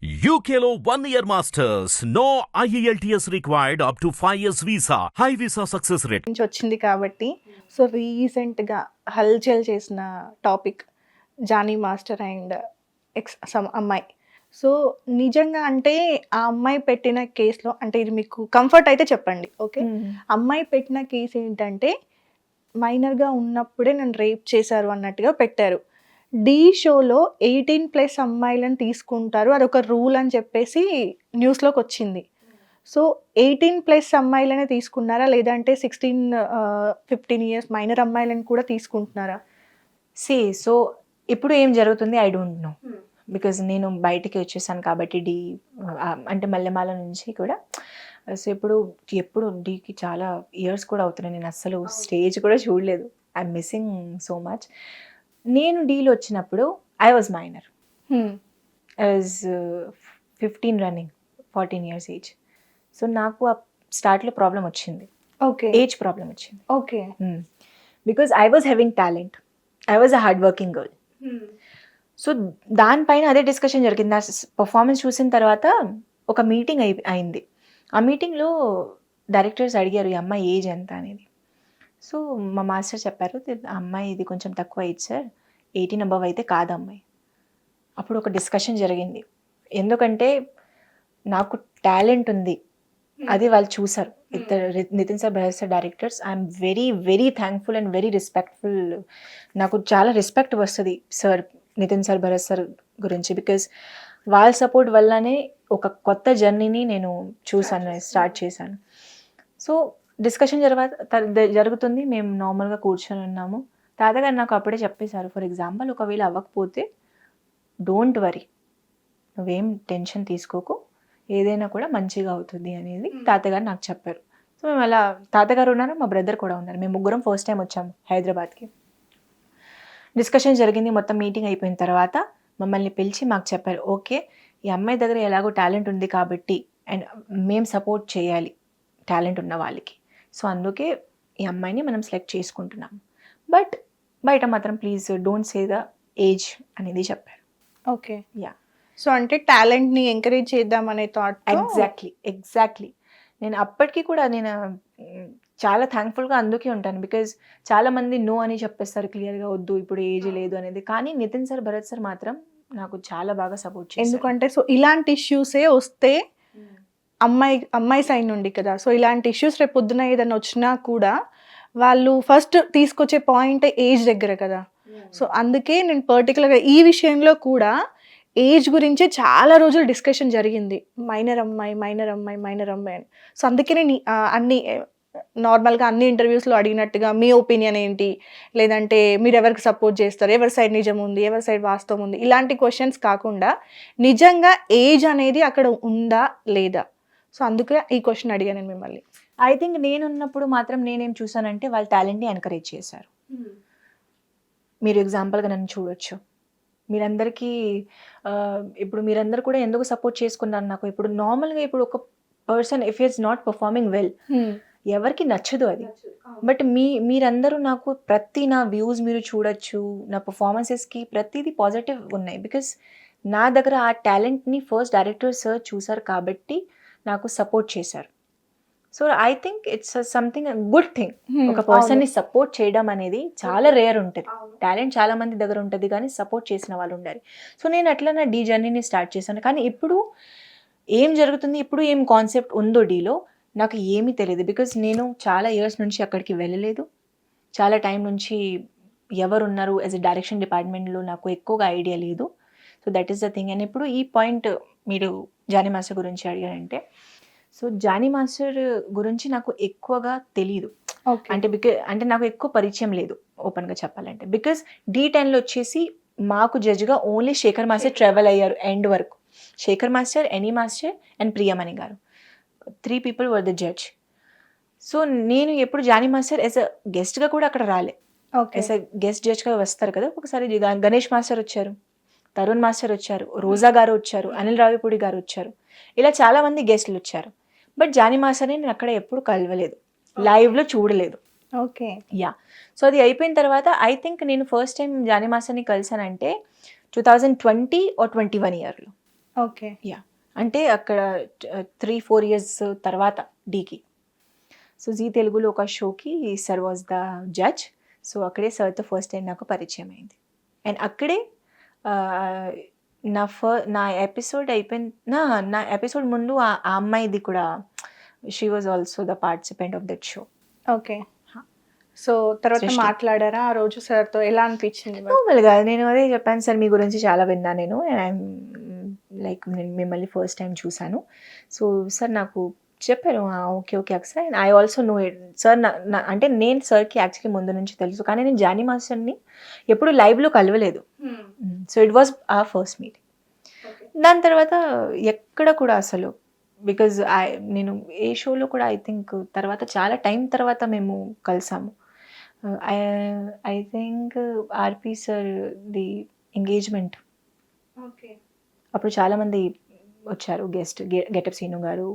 One year masters. No E IELTS required up to 5 years visa. High visa success rate. నుంచి వచ్చింది కాబట్టి so రీసెంట్గా హల్చల్ చేసిన topic Jani master and ex some అమ్మాయి so నిజంగా అంటే ఆ అమ్మాయి పెట్టిన కేసులో అంటే ఇది మీకు కంఫర్ట్ అయితే చెప్పండి ఓకే అమ్మాయి పెట్టిన కేసు ఏంటంటే మైనర్గా ఉన్నప్పుడే నన్ను రేప్ చేశారు అన్నట్టుగా పెట్టారు డి షోలో ఎయిటీన్ ప్లస్ అమ్మాయిలను తీసుకుంటారు. అదొక రూల్ అని చెప్పేసి న్యూస్లోకి వచ్చింది. సో ఎయిటీన్ ప్లస్ అమ్మాయిలనే తీసుకున్నారా? లేదంటే సిక్స్టీన్ ఫిఫ్టీన్ ఇయర్స్ మైనర్ అమ్మాయిలను కూడా తీసుకుంటున్నారా? సి సో ఇప్పుడు ఏం జరుగుతుంది? I don't no. బికాజ్ నేను బయటికి వచ్చేసాను కాబట్టి డి అంటే మల్లెమాల నుంచి కూడా. సో ఇప్పుడు ఎప్పుడు డీకి చాలా ఇయర్స్ కూడా అవుతున్నాయి. నేను అస్సలు స్టేజ్ కూడా చూడలేదు. I'm missing so much. నేను డీలో వచ్చినప్పుడు I was minor I was fifteen running fourteen years age so నాకు ఆ స్టార్ట్లో ప్రాబ్లం వచ్చింది. ఓకే ఏజ్ ప్రాబ్లం వచ్చింది. Okay because I was having talent I was a hard working girl so దానిపైన అదే డిస్కషన్ జరిగింది. నా పర్ఫార్మెన్స్ చూసిన తర్వాత ఒక మీటింగ్ అయి అయింది. ఆ మీటింగ్లో డైరెక్టర్స్ అడిగారు ఈ అమ్మాయి ఏజ్ ఎంత? అనేది. సో మా మాస్టర్ చెప్పారు "ఇది- ఆ అమ్మాయి ఇది కొంచెం తక్కువ ఏజ్ సార్ ఎయిటీన్ అబవ్ అయితే కాదు అమ్మాయి. అప్పుడు ఒక డిస్కషన్ జరిగింది. ఎందుకంటే నాకు టాలెంట్ ఉంది. అది వాళ్ళు చూసారు. ఇద్దరు రి- Nitin sir Bharat sir directors I'm very very thankful and very respectful నాకు చాలా రెస్పెక్ట్ వస్తుంది sir Nitin sir Bharat sir గురించి బికాజ్ వాళ్ళ సపోర్ట్ వల్లనే ఒక కొత్త జర్నీని నేను చూసాను స్టార్ట్ చేశాను. సో డిస్కషన్ జరగ జరుగుతుంది. మేము నార్మల్గా కూర్చొని ఉన్నాము. తాతగారు నాకు అప్పుడే చెప్పేశారు ఫర్ ఎగ్జాంపుల్ ఒకవేళ అవ్వకపోతే డోంట్ వరీ నువ్వేం టెన్షన్ తీసుకోకు. ఏదైనా కూడా మంచిగా అవుతుంది అనేది తాతగారు నాకు చెప్పారు. సో మేము అలా తాతగారు ఉన్నారు మా బ్రదర్ కూడా ఉన్నారు. మేము ముగ్గురం ఫస్ట్ టైం వచ్చాము హైదరాబాద్కి. డిస్కషన్ జరిగింది మొత్తం మీటింగ్ అయిపోయిన తర్వాత మమ్మల్ని పిలిచి మాకు చెప్పారు ఓకే ఈ అమ్మాయి దగ్గర ఎలాగో టాలెంట్ ఉంది కాబట్టి అండ్ మేము సపోర్ట్ చేయాలి టాలెంట్ ఉన్న వాళ్ళకి. సో అందుకే ఈ అమ్మాయిని మనం సెలెక్ట్ చేసుకుంటున్నాం. బట్ బయట మాత్రం please don't say the age అనేది చెప్పారు. ఓకే. యా. సో అంటే టాలెంట్ని ఎంకరేజ్ చేద్దాం అనే థాట్ ఎగ్జాక్ట్లీ ఎగ్జాక్ట్లీ. నేను అప్పటికి కూడా నేను చాలా థ్యాంక్ఫుల్గా అందుకే ఉంటాను. బికాజ్ చాలా మంది నో అని చెప్పేస్తారు క్లియర్గా వద్దు ఇప్పుడు ఏజ్ లేదు అనేది. కానీ నితిన్ సార్ భరత్ సార్ మాత్రం నాకు చాలా బాగా సపోర్ట్ ఎందుకంటే సో ఇలాంటి ఇష్యూసే వస్తే అమ్మాయి అమ్మాయి సైడ్ నుండి కదా. సో ఇలాంటి ఇష్యూస్ రేపు పొద్దున ఏదైనా వచ్చినా కూడా వాళ్ళు ఫస్ట్ తీసుకొచ్చే పాయింట్ ఏజ్ దగ్గర కదా. సో అందుకే నేను పర్టికులర్గా ఈ విషయంలో కూడా ఏజ్ గురించే చాలా రోజులు డిస్కషన్ జరిగింది. మైనర్ అమ్మాయి మైనర్ అమ్మాయి మైనర్ అమ్మాయి అని. సో అందుకే నేను అన్ని నార్మల్గా అన్ని ఇంటర్వ్యూస్లో అడిగినట్టుగా మీ ఒపీనియన్ ఏంటి? లేదంటే మీరు ఎవరికి సపోర్ట్ చేస్తారు? ఎవరి సైడ్ నిజం ఉంది? ఎవరి సైడ్ వాస్తవం ఉంది? ఇలాంటి క్వశ్చన్స్ కాకుండా నిజంగా ఏజ్ అనేది అక్కడ ఉందా లేదా? సో అందుకే ఈ క్వశ్చన్ అడిగాను నేను మిమ్మల్ని. ఐ థింక్ నేను ఉన్నప్పుడు మాత్రం నేనేం చూసానంటే వాళ్ళ టాలెంట్ని ఎంకరేజ్ చేశారు. మీరు ఎగ్జాంపుల్గా నన్ను చూడొచ్చు. మీరందరికీ ఇప్పుడు మీరందరూ కూడా ఎందుకు సపోర్ట్ చేసుకున్నారు నాకు? ఇప్పుడు నార్మల్గా ఇప్పుడు ఒక person if it's not performing well ఎవరికి నచ్చదు అది. బట్ మీ మీరందరూ నాకు ప్రతి నా వ్యూస్ మీరు చూడొచ్చు నా పర్ఫార్మెన్సెస్కి ప్రతిదీ పాజిటివ్ ఉన్నాయి. బికాస్ నా దగ్గర ఆ టాలెంట్ని ఫస్ట్ డైరెక్టర్ సార్ చూసారు కాబట్టి నాకు సపోర్ట్ చేశారు. So I think it's something good thing ఒక పర్సన్ని సపోర్ట్ చేయడం అనేది చాలా రేర్ ఉంటుంది. టాలెంట్ చాలా మంది దగ్గర ఉంటుంది కానీ సపోర్ట్ చేసిన వాళ్ళు ఉండాలి. సో నేను అట్లా నా డీ జర్నీని స్టార్ట్ చేశాను. కానీ ఇప్పుడు ఏం జరుగుతుంది? ఇప్పుడు ఏం కాన్సెప్ట్ ఉందో డీలో నాకు ఏమీ తెలియదు. బికాజ్ నేను చాలా ఇయర్స్ నుంచి అక్కడికి వెళ్ళలేదు. చాలా టైం నుంచి ఎవరు ఉన్నారు? యాజ్ ఎ డైరెక్షన్ డిపార్ట్మెంట్లో నాకు ఎక్కువగా ఐడియా లేదు. So that is the thing and ఇప్పుడు ఈ పాయింట్ మీరు జానీ మాస్టర్ గురించి అడిగారంటే సో జానీ మాస్టర్ గురించి నాకు ఎక్కువగా తెలియదు ఓకే. అంటే బికా అంటే నాకు ఎక్కువ పరిచయం లేదు ఓపెన్గా చెప్పాలంటే. బికాస్ డీ టెన్లో వచ్చేసి మాకు జడ్జ్గా ఓన్లీ శేఖర్ మాస్టర్ ట్రావెల్ అయ్యారు ఎండ్ వరకు. Shekhar master Anee master and Priyamani garu. Three people were the judge. So నేను ఎప్పుడు జానీ మాస్టర్ యాజ్ అ గెస్ట్గా కూడా అక్కడ రాలే. ఓకే. యాజ్ అ గెస్ట్ జడ్జ్గా వస్తారు కదా ఒకసారి గణేష్ మాస్టర్ వచ్చారు. తరుణ్ మాస్టర్ వచ్చారు రోజా గారు వచ్చారు అనిల్ రావిపూడి గారు వచ్చారు. ఇలా చాలా మంది గెస్ట్లు వచ్చారు. బట్ జానీ మాస్టర్ని నేను అక్కడ ఎప్పుడు కలవలేదు. లైవ్లో చూడలేదు. ఓకే. యా. సో అది అయిపోయిన తర్వాత ఐ థింక్ నేను ఫస్ట్ టైం జానీ మాస్టర్ని కలిసానంటే two thousand twenty or twenty one ఇయర్లో. ఓకే. యా. అంటే అక్కడ త్రీ ఫోర్ ఇయర్స్ తర్వాత డీకి. సో జీ తెలుగులో ఒక షోకి sir was the judge. So అక్కడే సార్తో ఫస్ట్ టైం నాకు పరిచయం అయింది. అండ్ అక్కడే నా ఫ నా ఎపిసోడ్ అయిపోయిన నా నా ఎపిసోడ్ ముందు ఆ ఆ అమ్మాయిది కూడా she was also the participant of that show okay so తర్వాత సృష్టి. మాట్లాడారా ఆ రోజు సార్తో ఎలా అనిపించింది మరి? నార్మల్గా నేను అదే చెప్పాను సార్ మీ గురించి చాలా విన్నా నేను అండ్ లైక్ నేను మిమ్మల్ని ఫస్ట్ టైం చూశాను సో సార్ నాకు చెప్పారు okay okay sir and I also know it sir అంటే నేను సార్కి యాక్చువల్లీ ముందు నుంచి తెలుసు. కానీ నేను జానీ మాస్టర్ని ఎప్పుడు లైవ్లో కలవలేదు. So it was a first meeting దాని తర్వాత ఎక్కడ కూడా అసలు బికాజ్ ఐ నేను ఏ షోలో కూడా ఐ థింక్ తర్వాత చాలా టైం తర్వాత మేము కలిసాము. I think RP sir the engagement అప్పుడు చాలామంది వచ్చారు guest getup Seenu garu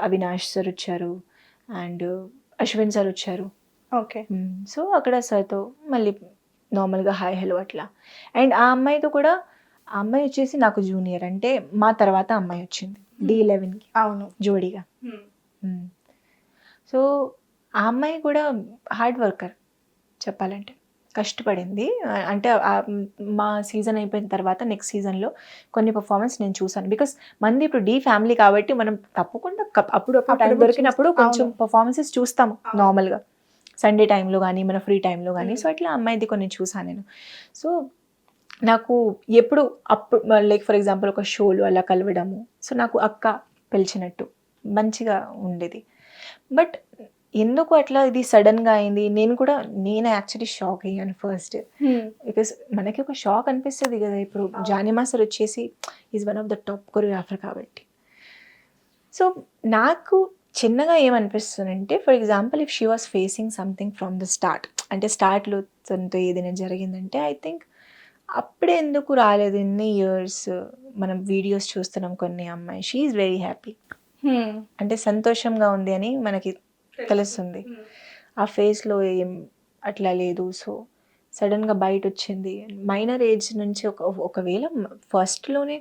Avinash sir వచ్చారు అండ్ అశ్విన్ సార్ వచ్చారు. ఓకే. సో అక్కడ సార్తో మళ్ళీ నార్మల్గా హాయ్ హలో అట్లా. అండ్ ఆ అమ్మాయితో కూడా ఆ అమ్మాయి వచ్చేసి నాకు జూనియర్ అంటే మా తర్వాత అమ్మాయి వచ్చింది డి లెవెన్కి అవును. జోడీగా. సో ఆ అమ్మాయి కూడా హార్డ్ వర్కర్ చెప్పాలంటే. కష్టపడింది అంటే మా సీజన్ అయిపోయిన తర్వాత నెక్స్ట్ సీజన్లో కొన్ని పర్ఫార్మెన్స్ నేను చూసాను బికాస్ మంది ఇప్పుడు డీ ఫ్యామిలీ కాబట్టి మనం తప్పకుండా అప్పుడప్పుడు టైం దొరికినప్పుడు. కొంచెం. పర్ఫార్మెన్సెస్ చూస్తాము. నార్మల్గా సండే టైంలో కానీ మన ఫ్రీ టైంలో కానీ. సో అట్లా అమ్మాయిది కొన్ని చూసాను నేను సో నాకు ఎప్పుడు అప్పుడు లైక్ ఫర్ ఎగ్జాంపుల్ ఒక షోలు అలా కలవడము సో నాకు అక్క పిలిచినట్టు మంచిగా ఉండేది బట్ ఎందుకు అట్లా ఇది సడన్గా అయింది? నేను కూడా నేను యాక్చువల్లీ షాక్ అయ్యాను ఫస్ట్ బికాస్ మనకి ఒక షాక్ అనిపిస్తుంది కదా ఇప్పుడు. జానీ మాస్టర్ వచ్చేసి is one of the top choreographer కాబట్టి. సో నాకు చిన్నగా ఏమనిపిస్తుందంటే for example if she was facing something from the start అంటే స్టార్ట్లో తనతో ఏదైనా జరిగిందంటే ఐ థింక్ అప్పుడే ఎందుకు రాలేదు? ఇన్ని ఇయర్స్ మనం వీడియోస్ చూస్తున్నాం కొన్ని అమ్మాయి. షీ ఈజ్ వెరీ హ్యాపీ అంటే సంతోషంగా ఉంది అని మనకి తెలుస్తుంది. ఆ ఫేస్లో ఏం అట్లా లేదు. సో సడన్గా బయట వచ్చింది మైనర్ ఏజ్ నుంచి ఒక ఒకవేళ ఫస్ట్లోనే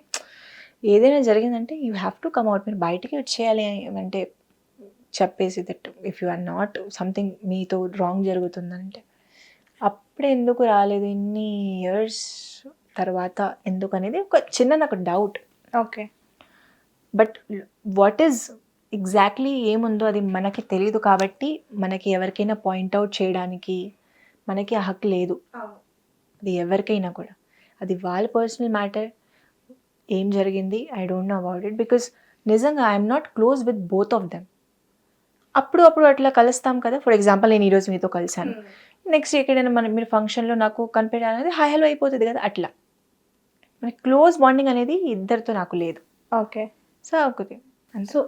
ఏదైనా జరిగిందంటే you have to come out. మీరు బయటికి వచ్చేయాలి అంటే చెప్పేసి that if you are not something మీతో రాంగ్ జరుగుతుందంటే. అప్పుడే ఎందుకు రాలేదు? ఇన్ని ఇయర్స్ తర్వాత ఎందుకు అనేది ఒక చిన్న నాకు doubt. Okay. But what is exactly ఏముందో అది మనకి తెలియదు కాబట్టి మనకి ఎవరికైనా పాయింట్అవుట్ చేయడానికి మనకి ఆ హక్కు లేదు. అది ఎవరికైనా కూడా. అది వాళ్ళ పర్సనల్ మ్యాటర్ ఏం జరిగింది? I don't know about it because నిజంగా I'm not close with both of them అప్పుడు అప్పుడు అట్లా కలుస్తాం కదా. ఫర్ ఎగ్జాంపుల్ నేను ఈరోజు మీతో కలిశాను. నెక్స్ట్ ఎక్కడైనా మన మీరు ఫంక్షన్లో నాకు కనిపెట్టాలనేది హాయ్ హలో అయిపోతుంది కదా. అట్లా. మన క్లోజ్ బాండింగ్ అనేది ఇద్దరితో నాకు లేదు. ఓకే సో ఒకటి అంతే సో